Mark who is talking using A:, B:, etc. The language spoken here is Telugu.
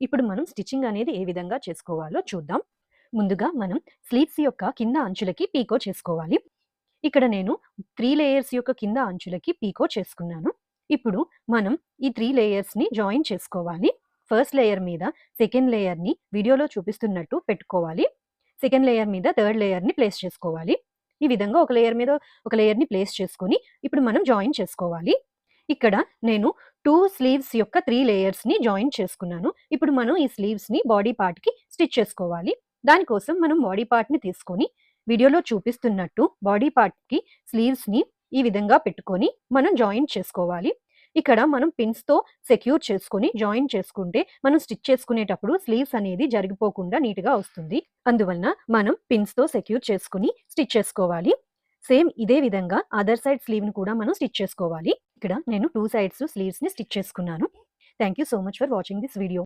A: ఇప్పుడు మనం స్టిచ్చింగ్ అనేది ఏ విధంగా చేసుకోవాలో చూద్దాం. ముందుగా మనం స్లీవ్స్ యొక్క కింద అంచులకి పీకో చేసుకోవాలి. ఇక్కడ నేను త్రీ లేయర్స్ యొక్క కింద అంచులకి పీకో చేసుకున్నాను. ఇప్పుడు మనం ఈ త్రీ లేయర్స్ని జాయిన్ చేసుకోవాలి. ఫస్ట్ లేయర్ మీద సెకండ్ లేయర్ని వీడియోలో చూపిస్తున్నట్టు పెట్టుకోవాలి. సెకండ్ లేయర్ మీద థర్డ్ లేయర్ని ప్లేస్ చేసుకోవాలి. ఈ విధంగా ఒక లేయర్ మీద ఒక లేయర్ని ప్లేస్ చేసుకొని ఇప్పుడు మనం జాయిన్ చేసుకోవాలి. ఇక్కడ నేను టూ స్లీవ్స్ యొక్క త్రీ లేయర్స్ని జాయిన్ చేసుకున్నాను. ఇప్పుడు మనం ఈ స్లీవ్స్ని బాడీ పార్ట్కి స్టిచ్ చేసుకోవాలి. దానికోసం మనం బాడీ పార్ట్ని తీసుకొని వీడియోలో చూపిస్తున్నట్టు బాడీ పార్ట్కి స్లీవ్స్ని ఈ విధంగా పెట్టుకొని మనం జాయిన్ చేసుకోవాలి. ఇక్కడ మనం పిన్స్తో సెక్యూర్ చేసుకొని జాయిన్ చేసుకుంటే మనం స్టిచ్ చేసుకునేటప్పుడు స్లీవ్స్ అనేది జరిగిపోకుండా నీట్గా వస్తుంది. అందువలన మనం పిన్స్తో సెక్యూర్ చేసుకుని స్టిచ్ చేసుకోవాలి. సేమ్ ఇదే విధంగా అదర్ సైడ్ స్లీవ్ని కూడా మనం స్టిచ్ చేసుకోవాలి. ఇక్కడ నేను టూ సైడ్స్ స్లీవ్స్ని స్టిచ్ చేసుకున్నాను. Thank you so much for watching this video